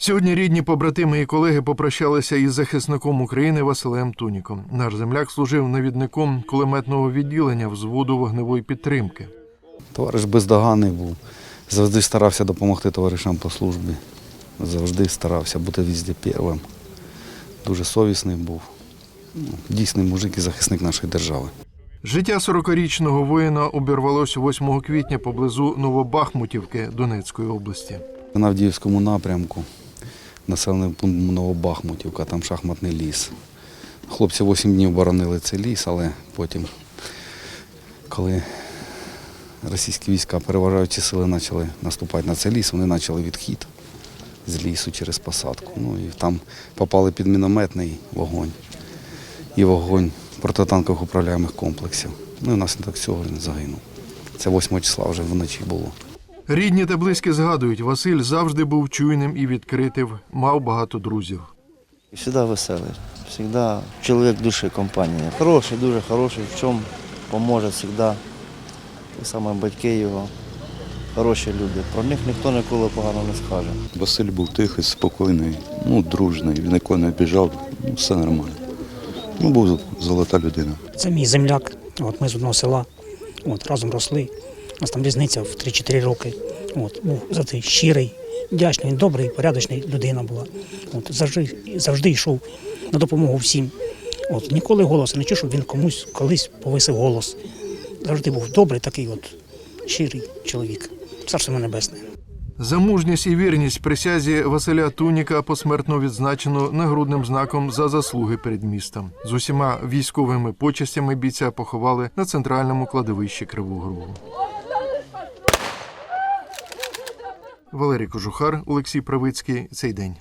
Сьогодні рідні побратими і колеги попрощалися із захисником України Василем Туніком. Наш земляк служив навідником кулеметного відділення взводу вогневої підтримки. Товариш бездоганний був. Завжди старався допомогти товаришам по службі. Завжди старався бути візді першим. Дуже совісний був. Ну, Дійсний мужик і захисник нашої держави. Життя 40-річного воїна обірвалось 8 квітня поблизу Новобахмутівки Донецької області. На Авдіївському напрямку, населений пункт Новобахмутівка, там шахматний ліс. Хлопці 8 днів боронили цей ліс, але потім, коли російські війська, переважаючі сили, почали наступати на цей ліс, вони почали відхід з лісу через посадку. Ну і там попали під мінометний вогонь і вогонь протитанкових управляємих комплексів. Ну і внаслідок цього він загинув. Це 8 числа вже вночі було. Рідні та близькі згадують, Василь завжди був чуйним і відкритим, мав багато друзів. Всегда веселий, всегда чоловік душі компанії. Хороший, дуже хороший, в чому поможе завжди. І саме батьки його, хороші люди. Про них ніхто ніколи погано не скаже. Василь був тихий, спокійний, ну, дружний, він ніколи не біжав, ну, все нормально. Ну, був золота людина. Це мій земляк. От ми з одного села. От разом росли. У нас там різниця в 3-4 роки. От був завжди щирий, вдячний, добрий, порядочний людина була. От завжди, завжди йшов на допомогу всім. От ніколи голосу не чув, щоб він комусь колись повисив голос. Завжди був добрий, такий от щирий чоловік. Царство небесне. За мужність і вірність присязі Василя Туніка посмертно відзначено нагрудним знаком за заслуги перед містом. З усіма військовими почестями бійця поховали на центральному кладовищі Кривого Рогу. Валерій Кожухар, Олексій Правицький. Цей день.